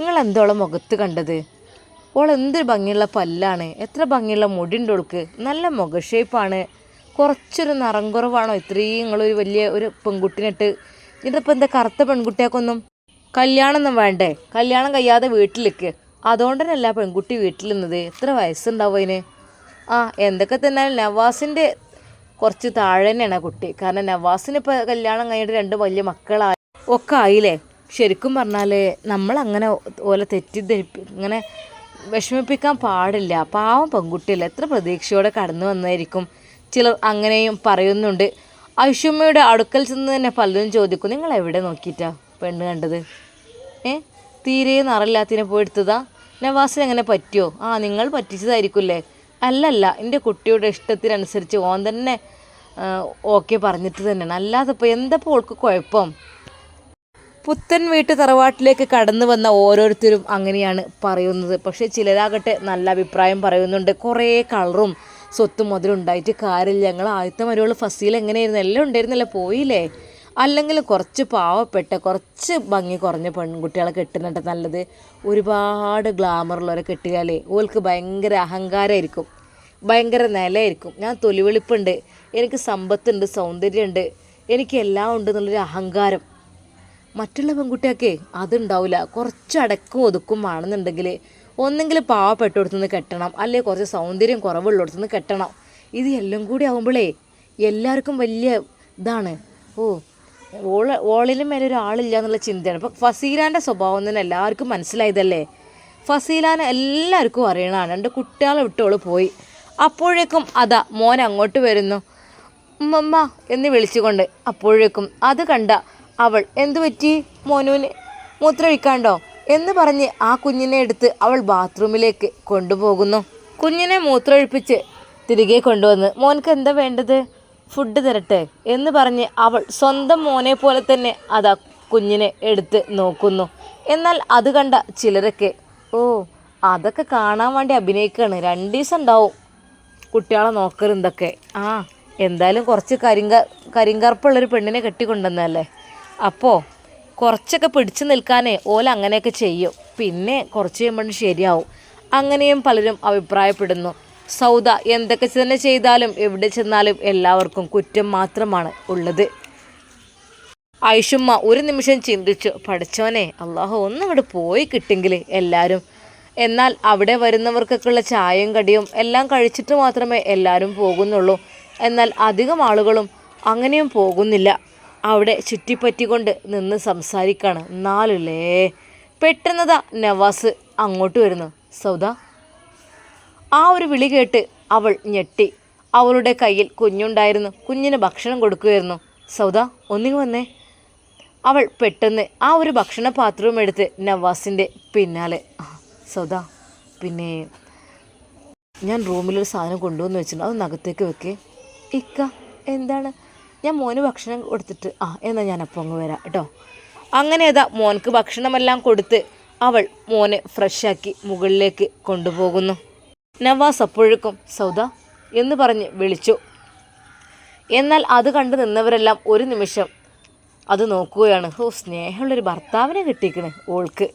നിങ്ങൾ എന്തോളം മുഖത്ത് കണ്ടത്? ഓൾ എന്തൊരു ഭംഗിയുള്ള പല്ലാണ്. എത്ര ഭംഗിയുള്ള മുടിയുണ്ട് ഓൾക്ക്. നല്ല മുഖ ഷേപ്പാണ് കുറച്ചൊരു നിറം കുറവാണോ? ഇത്രയും നിങ്ങളൊരു വലിയ ഒരു പെൺകുട്ടിനിട്ട്. ഇതിപ്പോൾ എന്താ കറുത്ത പെൺകുട്ടിയൊക്കൊന്നും കല്യാണമൊന്നും വേണ്ടേ? കല്യാണം കഴിയാതെ വീട്ടിലേക്ക്. അതുകൊണ്ട് തന്നെയല്ല പെൺകുട്ടി വീട്ടിൽ നിന്നത് എത്ര വയസ്സുണ്ടാവും അതിന്? ആ എന്തൊക്കെ തന്നെ നവാസിന്റെ കുറച്ച് താഴെ തന്നെയാണ് കുട്ടി. കാരണം നവാസിന് ഇപ്പോൾ കല്യാണം കഴിഞ്ഞിട്ട് രണ്ട് വലിയ മക്കളായി. ഒക്കെ ആയില്ലേ? ശരിക്കും പറഞ്ഞാൽ നമ്മൾ അങ്ങനെ ഓലെ തെറ്റിദ്ധരിപ്പി ഇങ്ങനെ വിഷമിപ്പിക്കാൻ പാടില്ല. പാവം പെൺകുട്ടിയല്ല? എത്ര പ്രതീക്ഷയോടെ കടന്നു വന്നായിരിക്കും ചിലർ അങ്ങനെയും പറയുന്നുണ്ട്. ഐഷുമ്മയുടെ അടുക്കൽ ചെന്ന് തന്നെ പലരും ചോദിക്കും നിങ്ങൾ എവിടെ നോക്കിയിട്ടാ പെണ്ണ് കണ്ടത്? ഏ? തീരെ നിറയില്ലാത്തതിനെ പോയി എടുത്തതാ? നവാസിന് എങ്ങനെ പറ്റിയോ? ആ നിങ്ങൾ പറ്റിച്ചതായിരിക്കുമല്ലേ അല്ലല്ല എന്റെ കുട്ടിയുടെ ഇഷ്ടത്തിനനുസരിച്ച് ഓൻ തന്നെ ഓക്കെ പറഞ്ഞിട്ട് തന്നെയാണ്. അല്ലാതെ ഇപ്പോൾ എന്താ ഇപ്പോൾ ഓൾക്ക് കുഴപ്പം? പുത്തൻ വീട്ട് തറവാട്ടിലേക്ക് കടന്നു വന്ന ഓരോരുത്തരും അങ്ങനെയാണ് പറയുന്നത്. പക്ഷേ ചിലരാകട്ടെ നല്ല അഭിപ്രായം പറയുന്നുണ്ട്. കുറേ കളറും സ്വത്തും മുതലും ഉണ്ടായിട്ട് കാര്യമില്ല. ഞങ്ങൾ ആദ്യത്തെ മരുവൾ ഫസീൽ എങ്ങനെയായിരുന്നു? എല്ലാം ഉണ്ടായിരുന്നില്ല പോയില്ലേ? അല്ലെങ്കിൽ കുറച്ച് പാവപ്പെട്ട കുറച്ച് ഭംഗി കുറഞ്ഞ പെൺകുട്ടികളെ കെട്ടുന്നുണ്ട്. നല്ലത് ഒരുപാട് ഗ്ലാമറുള്ളവരെ കെട്ടിയാലേ ഓൾക്ക് ഭയങ്കര അഹങ്കാരമായിരിക്കും ഭയങ്കര നിലയായിരിക്കും. ഞാൻ തൊലിവെളിപ്പുണ്ട്. എനിക്ക് സമ്പത്തുണ്ട് സൗന്ദര്യമുണ്ട്. എനിക്ക് എല്ലാം ഉണ്ട് എന്നുള്ളൊരു അഹങ്കാരം. മറ്റുള്ള പെൺകുട്ടിയൊക്കെ അതുണ്ടാവില്ല കുറച്ച് അടക്കം ഒതുക്കും ആണെന്നുണ്ടെങ്കിൽ ഒന്നെങ്കിൽ പാവപ്പെട്ടോടത്തുനിന്ന് കെട്ടണം. അല്ലെങ്കിൽ കുറച്ച് സൗന്ദര്യം കുറവുള്ളിടത്തുനിന്ന് കെട്ടണം. ഇത് എല്ലാം കൂടി ആകുമ്പോഴേ എല്ലാവർക്കും വലിയ ഇതാണ്. ഓ ഓള ഓളിലും മേലെ ഒരാളില്ല എന്നുള്ള ചിന്തയാണ്. ഇപ്പം ഫസീലാന്റെ സ്വഭാവം തന്നെ എല്ലാവർക്കും മനസ്സിലായതല്ലേ? ഫസീലാനെ എല്ലാവർക്കും അറിയണതാണ്. എന്റെ കുട്ടികളെ വിട്ടോൾ പോയി. അപ്പോഴേക്കും അതാ മോൻ അങ്ങോട്ട് വരുന്നു. ഉമ്മമ്മ എന്ന് വിളിച്ചുകൊണ്ട് അപ്പോഴേക്കും അത് കണ്ട അവൾ എന്തു പറ്റി? മോനുവിന് മൂത്രമൊഴിക്കാണ്ടോ? എന്ന് പറഞ്ഞ് ആ കുഞ്ഞിനെ എടുത്ത് അവൾ ബാത്റൂമിലേക്ക് കൊണ്ടുപോകുന്നു. കുഞ്ഞിനെ മൂത്രമൊഴിപ്പിച്ച് തിരികെ കൊണ്ടുവന്ന് മോൻക്ക് എന്താ വേണ്ടത്? ഫുഡ് തരട്ടെ? എന്ന് പറഞ്ഞ് അവൾ സ്വന്തം മോനെ പോലെ തന്നെ അതാ കുഞ്ഞിനെ എടുത്ത് നോക്കുന്നു. എന്നാൽ അത് കണ്ട ചിലരൊക്കെ ഓ അതൊക്കെ കാണാൻ വേണ്ടി അഭിനയിക്കുകയാണ് രണ്ട് ദിവസം ഉണ്ടാവും കുട്ടികളെ നോക്കരുതൊക്കെ ആ എന്തായാലും കുറച്ച് കരിങ്ക കരിങ്കറുപ്പുള്ളൊരു പെണ്ണിനെ കെട്ടിക്കൊണ്ടുവന്നല്ലേ അപ്പോൾ കുറച്ചൊക്കെ പിടിച്ചു നിൽക്കാനേ ഓല അങ്ങനെയൊക്കെ ചെയ്യും. പിന്നെ കുറച്ച് കഴിയുമ്പോൾ ശരിയാവും. അങ്ങനെയും പലരും അഭിപ്രായപ്പെടുന്നു. സൗദ എന്തൊക്കെ തന്നെ ചെയ്താലും എവിടെ ചെന്നാലും എല്ലാവർക്കും കുറ്റം മാത്രമാണ് ഉള്ളത്. ഐഷുമ്മ ഒരു നിമിഷം ചിന്തിച്ചു. പഠിച്ചോനെ അള്ളാഹു ഒന്നും ഇവിടെ പോയി കിട്ടിയെങ്കിൽ എല്ലാവരും എന്നാൽ അവിടെ വരുന്നവർക്കൊക്കെയുള്ള ചായയും കടിയും എല്ലാം കഴിച്ചിട്ട് മാത്രമേ എല്ലാവരും പോകുന്നുള്ളൂ. എന്നാൽ അധികം ആളുകളും അങ്ങനെയും പോകുന്നില്ല. അവിടെ ചുറ്റിപ്പറ്റിക്കൊണ്ട് നിന്ന് സംസാരിക്കാണ്. നാലല്ലേ പെട്ടെന്നതാ നവാസ് അങ്ങോട്ട് വരുന്നു. സൗദ. ആ ഒരു വിളി കേട്ട് അവൾ ഞെട്ടി. അവളുടെ കയ്യിൽ കുഞ്ഞുണ്ടായിരുന്നു. കുഞ്ഞിന് ഭക്ഷണം കൊടുക്കുമായിരുന്നു സൗദ ഒന്നിങ്ങ് വന്നേ. അവൾ പെട്ടെന്ന് ആ ഒരു ഭക്ഷണ പാത്രവും എടുത്ത് നവാസിന്റെ പിന്നാലെ. "ആ, സൗദ. പിന്നെ ഞാൻ റൂമിലൊരു സാധനം കൊണ്ടുവന്ന് വെച്ചിട്ടുണ്ട്. അത് നഗത്തേക്ക് വെക്കേ. ഇക്ക എന്താണ്? ഞാൻ മോന് ഭക്ഷണം കൊടുത്തിട്ട് ആ എന്നാൽ ഞാൻ അപ്പം അങ്ങ് വരാം കേട്ടോ. അങ്ങനെ ഏതാ മോനക്ക് ഭക്ഷണമെല്ലാം കൊടുത്ത് അവൾ മോനെ ഫ്രഷാക്കി മുകളിലേക്ക് കൊണ്ടുപോകുന്നു. നവാസ് അപ്പോഴേക്കും സൗദ എന്ന് പറഞ്ഞ് വിളിച്ചു. എന്നാൽ അത് കണ്ടു നിന്നവരെല്ലാം ഒരു നിമിഷം അത് നോക്കുകയാണ്. ഓ സ്നേഹമുള്ളൊരു ഭർത്താവിനെ കിട്ടിക്കണേ ഓൾക്ക്.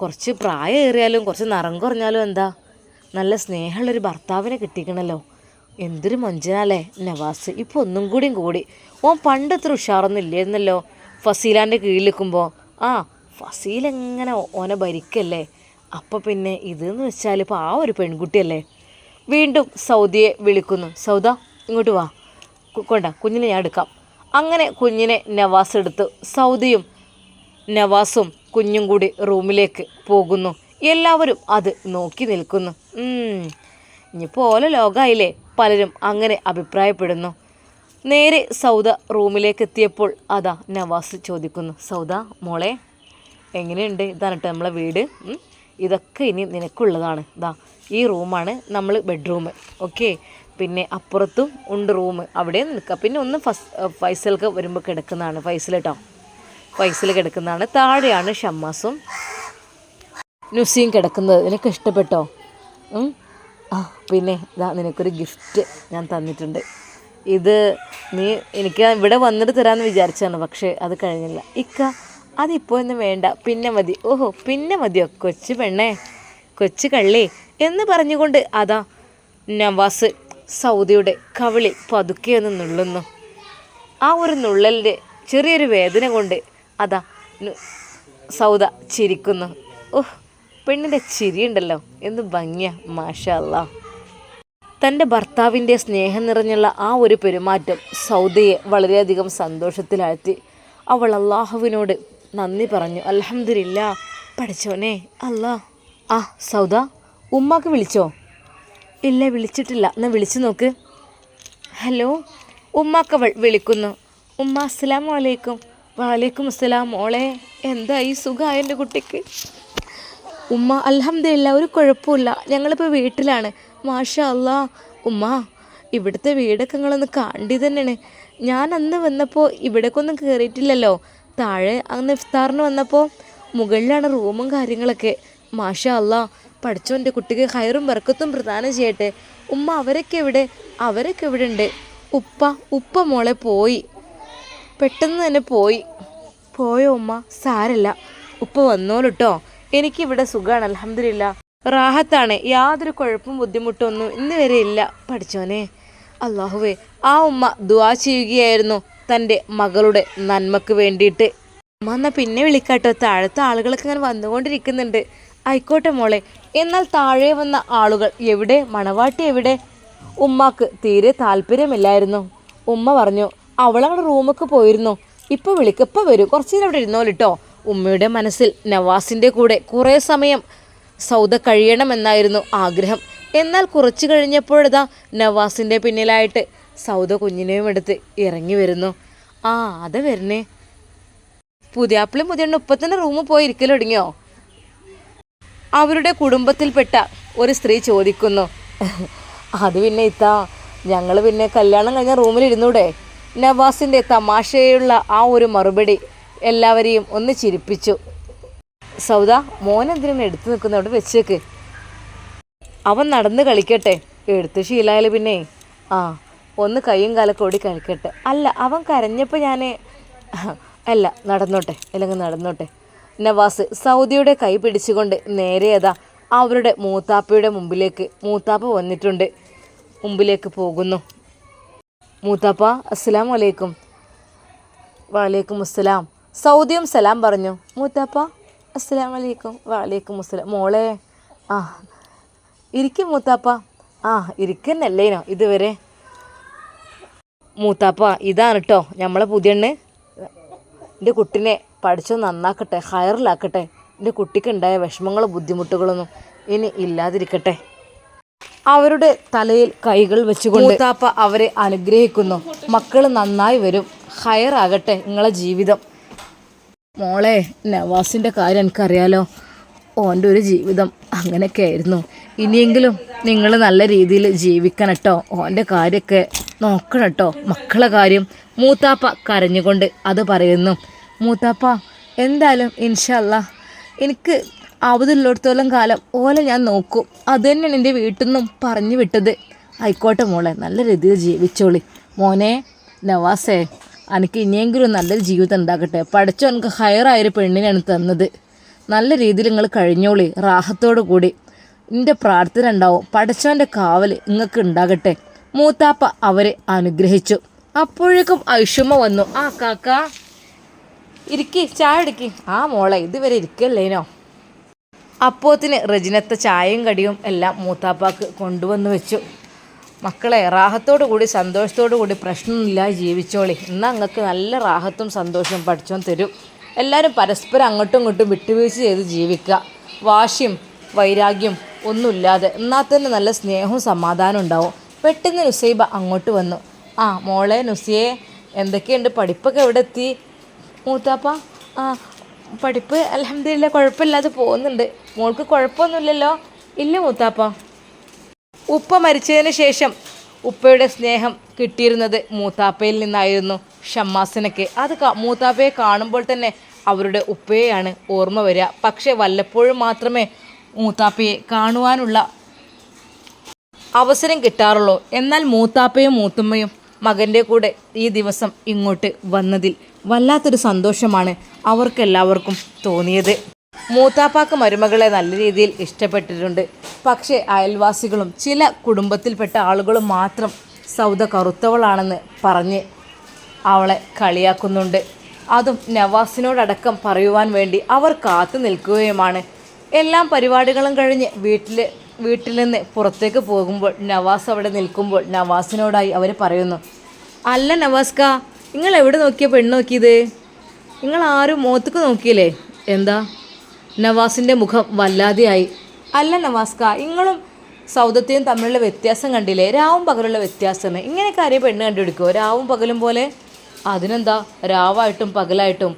കുറച്ച് പ്രായം ഏറിയാലും കുറച്ച് നിറം കുറഞ്ഞാലും എന്താ? നല്ല സ്നേഹമുള്ളൊരു ഭർത്താവിനെ കിട്ടിക്കണല്ലോ എന്തൊരു മൊഞ്ചനാലേ നവാസ് ഇപ്പോൾ ഒന്നും കൂടിയും കൂടി. ഓൻ പണ്ട് ഇത്ര ഉഷാറൊന്നും ഇല്ലായിരുന്നല്ലോ? ഫസീലാന്റെ കീഴിൽ നിൽക്കുമ്പോൾ ആ ഫസീൽ എങ്ങനെ ഓനെ ഭരിക്കല്ലേ? അപ്പോൾ പിന്നെ ഇതെന്ന് വെച്ചാൽ ഇപ്പോൾ ആ ഒരു പെൺകുട്ടിയല്ലേ? വീണ്ടും സൗദിയെ വിളിക്കുന്നു. സൗദ ഇങ്ങോട്ട് വാ. കൊണ്ട കുഞ്ഞിനെ ഞാൻ എടുക്കാം. അങ്ങനെ കുഞ്ഞിനെ നവാസ് എടുത്ത് സൗദിയും നവാസും കുഞ്ഞും കൂടി റൂമിലേക്ക് പോകുന്നു. എല്ലാവരും അത് നോക്കി നിൽക്കുന്നു. ഇനിയിപ്പോൾ ഓല ലോകമായില്ലേ പലരും അങ്ങനെ അഭിപ്രായപ്പെടുന്നു. നേരെ സൗദ റൂമിലേക്ക് എത്തിയപ്പോൾ അതാ നവാസ് ചോദിക്കുന്നു സൗദ മോളെ എങ്ങനെയുണ്ട്? ഇതാണ് കേട്ടോ നമ്മളെ വീട്. ഇതൊക്കെ ഇനി നിനക്കുള്ളതാണ്. ഇതാ ഈ റൂമാണ് നമ്മൾ ബെഡ്റൂം. ഓക്കെ പിന്നെ അപ്പുറത്തും ഉണ്ട് റൂം. അവിടെ നിൽക്കുക പിന്നെ ഒന്ന് ഫസ് ഫൈസലൊക്കെ വരുമ്പോൾ കിടക്കുന്നതാണ്. ഫൈസൽ കേട്ടോ ഫൈസൽ കിടക്കുന്നതാണ്. താഴെയാണ് ഷമ്മാസും നുസിയും കിടക്കുന്നത്. നിനക്ക് ഇഷ്ടപ്പെട്ടോ? ആ പിന്നെ ഇതാ നിനക്കൊരു ഗിഫ്റ്റ് ഞാൻ തന്നിട്ടുണ്ട്. ഇത് നീ എനിക്ക് ഇവിടെ വന്നിട്ട് തരാമെന്ന് വിചാരിച്ചതാണ് പക്ഷേ അത് കഴിഞ്ഞില്ല. ഇക്ക അതിപ്പോൾ ഒന്നും വേണ്ട. പിന്നെ മതി. ഓഹോ പിന്നെ മതിയോ? കൊച്ചു പെണ്ണേ കൊച്ചു കള്ളി എന്ന് പറഞ്ഞുകൊണ്ട് അതാ നവാസ് സൗദിയുടെ കവിളി പതുക്കെ ഒന്ന് നുള്ളുന്നു. ആ ഒരു നുള്ളലിന്റെ ചെറിയൊരു വേദന കൊണ്ട് അതാ സൗദ ചിരിക്കുന്നു. ഓഹ് പെണ്ണിന്റെ ചിരിയുണ്ടല്ലോ എന്ത് ഭംഗിയാ മാഷല്ല തന്റെ ഭർത്താവിന്റെ സ്നേഹം നിറഞ്ഞുള്ള ആ ഒരു പെരുമാറ്റം സൗദയെ വളരെയധികം സന്തോഷത്തിലാഴ്ത്തി. അവൾ അള്ളാഹുവിനോട് നന്ദി പറഞ്ഞു. അൽഹംദുലില്ലാ പഠിച്ചോനെ അല്ലാ ആ സൗദ ഉമ്മാക്ക് വിളിച്ചോ? ഇല്ല വിളിച്ചിട്ടില്ല. എന്നാൽ വിളിച്ചു നോക്ക്. ഹലോ ഉമ്മാക്കവൾ വിളിക്കുന്നു. ഉമ്മ അസ്സലാമലൈക്കും വാലേക്കും അസ്സലാം മോളെ എന്തായി സുഖമായ എന്റെ കുട്ടിക്ക്? ഉമ്മ അലഹമ്മദില്ല ഒരു കുഴപ്പമില്ല ഞങ്ങളിപ്പോൾ വീട്ടിലാണ്. മാഷാ അല്ലാ ഉമ്മ ഇവിടുത്തെ വീടൊക്കെ നിങ്ങളൊന്ന് കാണ്ടി തന്നെയാണ്. ഞാൻ അന്ന് വന്നപ്പോൾ ഇവിടേക്കൊന്നും കയറിയിട്ടില്ലല്ലോ താഴെ അന്ന് ഇഫ്താറിന് വന്നപ്പോൾ മുകളിലാണ് റൂമും കാര്യങ്ങളൊക്കെ. മാഷാ അല്ലാ പഠിച്ചോന്റെ കുട്ടിക്ക് ഹയറും വർക്കത്തും പ്രധാനം ചെയ്യട്ടെ. ഉമ്മ അവരൊക്കെ എവിടെ? അവരൊക്കെ ഇവിടെ ഉണ്ട്? ഉപ്പ ഉപ്പ മോളെ പോയി. പെട്ടെന്ന് തന്നെ പോയി. പോയോ ഉമ്മ? സാരല്ല. ഉപ്പ വന്നോളൂട്ടോ. എനിക്കിവിടെ സുഖമാണ് അലഹമില്ല റാഹത്താണ്. യാതൊരു കുഴപ്പവും ബുദ്ധിമുട്ടൊന്നും ഇന്ന് വരെ ഇല്ല. പഠിച്ചോനെ. അള്ളാഹുവേ ആ ഉമ്മ ദുവാ ചെയ്യുകയായിരുന്നു തന്റെ മകളുടെ നന്മക്ക് വേണ്ടിയിട്ട്. അമ്മ എന്നാൽ പിന്നെ വിളിക്കാട്ടോ. താഴത്തെ ആളുകളൊക്കെ ഇങ്ങനെ വന്നുകൊണ്ടിരിക്കുന്നുണ്ട്. ആയിക്കോട്ടെ മോളെ. എന്നാൽ താഴെ വന്ന ആളുകൾ എവിടെ? മണവാട്ടി എവിടെ? ഉമ്മാക്ക് തീരെ താല്പര്യമില്ലായിരുന്നു. ഉമ്മ പറഞ്ഞു അവളവിടെ റൂമൊക്കെ പോയിരുന്നു. ഇപ്പോൾ വിളിക്കപ്പോൾ വരും. കുറച്ച് നേരം അവിടെ ഇരുന്നോലിട്ടോ ഉമ്മയുടെ മനസ്സിൽ നവാസിന്റെ കൂടെ കുറേ സമയം സൗദ കഴിയണമെന്നായിരുന്നു ആഗ്രഹം. എന്നാൽ കുറച്ച് കഴിഞ്ഞപ്പോഴതാ നവാസിന്റെ പിന്നിലായിട്ട് സൗദ കുഞ്ഞിനെയും എടുത്ത് ഇറങ്ങി വരുന്നു. ആ അത് വരണേ. പുതിയാപ്പിളി മുതിയണ്ണ ഉപ്പത്തിന്റെ റൂമ് റൂമിൽ പോയി ഇരിക്കലൊടുങ്ങിയോ അവരുടെ കുടുംബത്തിൽപ്പെട്ട ഒരു സ്ത്രീ ചോദിക്കുന്നു. അത് പിന്നെ ഇത്താ ഞങ്ങൾ പിന്നെ കല്യാണം കഴിഞ്ഞ റൂമിലിരുന്നൂടെ നവാസിന്റെ തമാശയുള്ള ആ ഒരു മറുപടി എല്ലാവരെയും ഒന്ന് ചിരിപ്പിച്ചു. സൗദ മോനെന്തിനാണ് എടുത്തു നിൽക്കുന്ന അവിടെ വെച്ചേക്ക്? അവൻ നടന്ന് കളിക്കട്ടെ. എടുത്ത് ശീലായാലും പിന്നെ. ആ ഒന്ന് കൈയും കാലൊക്കെ ഓടി കളിക്കട്ടെ. അല്ല അവൻ കരഞ്ഞപ്പോൾ ഞാൻ അല്ല നടന്നോട്ടെ. അല്ലെങ്കിൽ നടന്നോട്ടെ. നവാസ് സൗദിയുടെ കൈ പിടിച്ചുകൊണ്ട് നേരെ അതാ അവരുടെ മൂത്താപ്പയുടെ മുമ്പിലേക്ക്. മൂത്താപ്പ വന്നിട്ടുണ്ട്. മുമ്പിലേക്ക് പോകുന്നു. മൂത്താപ്പ അസ്സലാം വലൈക്കും വാലേക്കും അസ്സലാം. സൗദിയും സലാം പറഞ്ഞു. മൂത്താപ്പ അസ്സലാം വലൈക്കും വാലേക്കും അസ്സലാം. മോളെ ആ ഇരിക്കും മൂത്താപ്പ. ആ ഇരിക്കുന്നല്ലേനോ ഇതുവരെ. മൂത്താപ്പ ഇതാണ് കേട്ടോ നമ്മളെ പുതിയണ്ണ് എന്റെ കുട്ടിനെ പഠിച്ചു നന്നാക്കട്ടെ ഹയറിലാക്കട്ടെ. എന്റെ കുട്ടിക്കുണ്ടായ വിഷമങ്ങളും ബുദ്ധിമുട്ടുകളൊന്നും ഇനി ഇല്ലാതിരിക്കട്ടെ. അവരുടെ തലയിൽ കൈകൾ വെച്ചുകൊണ്ട് മൂത്താപ്പ അവരെ അനുഗ്രഹിക്കുന്നു. മക്കൾ നന്നായി വരും. ഹയറാകട്ടെ നിങ്ങളെ ജീവിതം. മോളെ നവാസിന്റെ കാര്യം എനിക്കറിയാലോ. ഓന്റെ ഒരു ജീവിതം അങ്ങനെയൊക്കെ ആയിരുന്നു ഇനിയെങ്കിലും നിങ്ങൾ നല്ല രീതിയിൽ ജീവിക്കണം കേട്ടോ ഓന്റെ കാര്യമൊക്കെ നോക്കണം കേട്ടോ മക്കളെ കാര്യം മൂത്താപ്പ കരഞ്ഞുകൊണ്ട് അത് പറയുന്നു. മൂത്താപ്പ എന്തായാലും ഇൻഷല്ല എനിക്ക് അവധിയുള്ളിടത്തോളം കാലം ഓലെ ഞാൻ നോക്കും. അത് തന്നെയാണ് എന്റെ വീട്ടിൽ നിന്നും പറഞ്ഞു വിട്ടത്. ആയിക്കോട്ടെ മോളെ നല്ല രീതിയിൽ ജീവിച്ചോളി. മോനെ നവാസേ. എനിക്ക് ഇനിയെങ്കിലും നല്ലൊരു ജീവിതം ഉണ്ടാകട്ടെ. പഠിച്ചോ എനിക്ക് ഹയറായൊരു പെണ്ണിനാണ് തന്നത്. നല്ല രീതിയിൽ നിങ്ങൾ കഴിഞ്ഞോളി റാഹത്തോടു കൂടി. എന്റെ പ്രാർത്ഥന ഉണ്ടാവും. പഠിച്ചവന്റെ കാവൽ നിങ്ങൾക്ക് ഉണ്ടാകട്ടെ. മൂത്താപ്പ അവരെ അനുഗ്രഹിച്ചു. അപ്പോഴേക്കും ഐഷുമ വന്നു. ആ കാക്ക. ഇരിക്കി ചായ എടുക്കി ആ മോളെ ഇതുവരെ ഇരിക്കല്ലേനോ? അപ്പോത്തിന് റജിനത്തെ ചായയും കടിയും എല്ലാം മൂത്താപ്പാക്ക് കൊണ്ടുവന്ന് വെച്ചു. മക്കളെ റാഹത്തോടു കൂടി സന്തോഷത്തോടു കൂടി പ്രശ്നമില്ലാതെ ജീവിച്ചോളി. എന്നാൽ നിങ്ങൾക്ക് നല്ല റാഹത്തും സന്തോഷവും പഠിച്ചോ തരും. എല്ലാവരും പരസ്പരം അങ്ങോട്ടും ഇങ്ങോട്ടും വിട്ടുവീഴ്ച ചെയ്ത് ജീവിക്കുക. വാശിയും വൈരാഗ്യം ഒന്നുമില്ലാതെ. എന്നാൽ തന്നെ നല്ല സ്നേഹവും സമാധാനവും ഉണ്ടാവും. പെട്ടെന്ന് നുസൈബ അങ്ങോട്ട് വന്നു. ആ മോളെ നുസിയെ എന്തൊക്കെയുണ്ട്? പഠിപ്പൊക്കെ എവിടെ എത്തി? മൂത്താപ്പ ആ പഠിപ്പ് അലഹമില്ല കുഴപ്പമില്ലാതെ പോകുന്നുണ്ട്. മോൾക്ക് കുഴപ്പമൊന്നുമില്ലല്ലോ. ഇല്ല മൂത്താപ്പ. ഉപ്പ മരിച്ചതിന് ശേഷം ഉപ്പയുടെ സ്നേഹം കിട്ടിയിരുന്നത് മൂത്താപ്പയിൽ നിന്നായിരുന്നു. ഷമ്മാസിനൊക്കെ. അത് മൂത്താപ്പയെ കാണുമ്പോൾ തന്നെ അവരുടെ ഉപ്പയെയാണ് ഓർമ്മ വരിക. പക്ഷേ വല്ലപ്പോഴും മാത്രമേ മൂത്താപ്പയെ കാണുവാനുള്ള അവസരം കിട്ടാറുള്ളൂ. എന്നാൽ മൂത്താപ്പയും മൂത്തുമ്മയും മകന്റെ കൂടെ ഈ ദിവസം ഇങ്ങോട്ട് വന്നതിൽ വല്ലാത്തൊരു സന്തോഷമാണ് അവർക്കെല്ലാവർക്കും തോന്നിയത്. മൂത്താപ്പാക്ക് മരുമകളെ നല്ല രീതിയിൽ ഇഷ്ടപ്പെട്ടിട്ടുണ്ട്. പക്ഷേ അയൽവാസികളും ചില കുടുംബത്തിൽപ്പെട്ട ആളുകളും മാത്രം സൗദ കറുത്തവളാണെന്ന് പറഞ്ഞ് അവളെ കളിയാക്കുന്നുണ്ട്. അതും നവാസിനോടടക്കം പറയുവാൻ വേണ്ടി അവർ കാത്തു നിൽക്കുകയുമാണ്. എല്ലാം പരിപാടികളും കഴിഞ്ഞ് വീട്ടിൽ വീട്ടിൽ നിന്ന് പുറത്തേക്ക് പോകുമ്പോൾ നവാസ് അവിടെ നിൽക്കുമ്പോൾ നവാസിനോടായി അവർ പറയുന്നു അല്ല നവാസ്ക നിങ്ങൾ എവിടെ നോക്കിയ പെണ്ണ് നോക്കിയത്? നിങ്ങൾ ആരും മോത്തുക്ക് നോക്കിയില്ലേ? എന്താ? നവാസിന്റെ മുഖം വല്ലാതെയായി. അല്ല നവാസ്ക ഇങ്ങളും സൗദത്തെയും തമ്മിലുള്ള വ്യത്യാസം കണ്ടില്ലേ? രാവും പകലുള്ള വ്യത്യാസമേ. ഇങ്ങനെയൊക്കെ ആരെയും പെണ്ണ് കണ്ടുപിടിക്കുമോ രാവും പകലും പോലെ? അതിനെന്താ? രാവായിട്ടും പകലായിട്ടും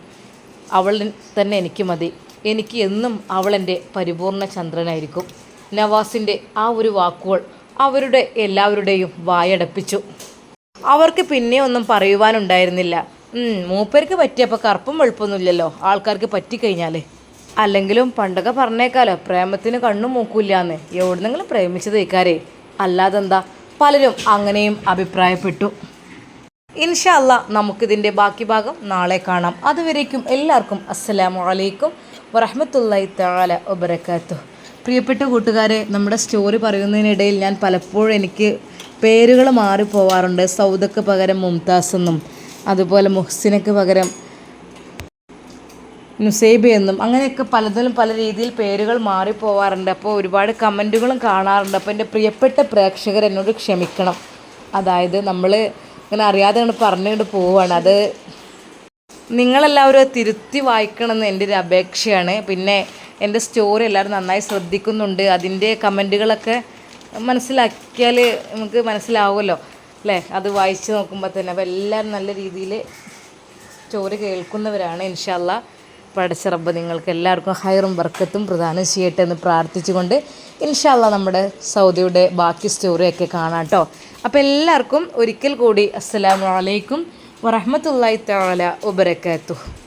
അവൾ തന്നെ എനിക്ക് മതി. എനിക്ക് എന്നും അവളെന്റെ പരിപൂർണ ചന്ദ്രനായിരിക്കും. നവാസിന്റെ ആ ഒരു വാക്കുകൾ അവരുടെ എല്ലാവരുടെയും വായടപ്പിച്ചു. അവർക്ക് പിന്നെ ഒന്നും പറയുവാനുണ്ടായിരുന്നില്ല. മൂപ്പർക്ക് പറ്റിയപ്പോൾ കറുപ്പും വെളുപ്പൊന്നുമില്ലല്ലോ ആൾക്കാർക്ക് പറ്റിക്കഴിഞ്ഞാൽ അല്ലെങ്കിലും പണ്ടൊക്കെ പറഞ്ഞേക്കാലോ പ്രേമത്തിന് കണ്ണും മൂക്കൂല്ലാന്ന്. എവിടുന്നെങ്കിലും പ്രേമിച്ചത് ഇക്കാരെ അല്ലാതെന്താ? പലരും അങ്ങനെയും അഭിപ്രായപ്പെട്ടു. ഇൻഷല്ല നമുക്കിതിന്റെ ബാക്കി ഭാഗം നാളെ കാണാം. അതുവരേക്കും എല്ലാവർക്കും അസ്സലാമു അലൈക്കും വറഹമത്തല്ലായി താല വബറകാത്തു പ്രിയപ്പെട്ട കൂട്ടുകാരെ നമ്മുടെ സ്റ്റോറി പറയുന്നതിനിടയിൽ ഞാൻ പലപ്പോഴും എനിക്ക് പേരുകൾ മാറിപ്പോവാറുണ്ട്. സൗദക്ക് പകരം മുംതാസ് എന്നും അതുപോലെ മുഹ്സിനക്ക് പകരം നുസൈബ എന്നും അങ്ങനെയൊക്കെ പലതിലും പല രീതിയിൽ പേരുകൾ മാറിപ്പോവാറുണ്ട്. അപ്പോൾ ഒരുപാട് കമന്റുകളും കാണാറുണ്ട്. അപ്പോൾ എന്റെ പ്രിയപ്പെട്ട പ്രേക്ഷകർ എന്നോട് ക്ഷമിക്കണം. അതായത് നമ്മൾ ഇങ്ങനെ അറിയാതെ പറഞ്ഞുകൊണ്ട് പോവുകയാണ്. അത് നിങ്ങളെല്ലാവരും തിരുത്തി വായിക്കണമെന്ന് എന്റെ ഒരു അപേക്ഷയാണ്. പിന്നെ എന്റെ സ്റ്റോറി എല്ലാവരും നന്നായി ശ്രദ്ധിക്കുന്നുണ്ട്. അതിന്റെ കമന്റുകളൊക്കെ മനസ്സിലാക്കിയാൽ നമുക്ക് മനസ്സിലാവുമല്ലോ. അല്ലേ? അത് വായിച്ച് നോക്കുമ്പോൾ തന്നെ. അപ്പോൾ എല്ലാവരും നല്ല രീതിയിൽ സ്റ്റോറി കേൾക്കുന്നവരാണ് ഇൻഷാല്ല പടച്ചിറബ് നിങ്ങൾക്ക് എല്ലാവർക്കും ഹൈറും വർക്കത്തും പ്രദാനം ചെയ്യട്ടെ എന്ന് പ്രാർത്ഥിച്ചുകൊണ്ട് ഇൻഷാല്ല നമ്മുടെ സൗദിയുടെ ബാക്കി സ്റ്റോറിയൊക്കെ കാണാം കേട്ടോ അപ്പോൾ എല്ലാവർക്കും ഒരിക്കൽ കൂടി അസ്സലാമലൈക്കും വറഹമത്തല്ലായി തആല വബറകാതുഹു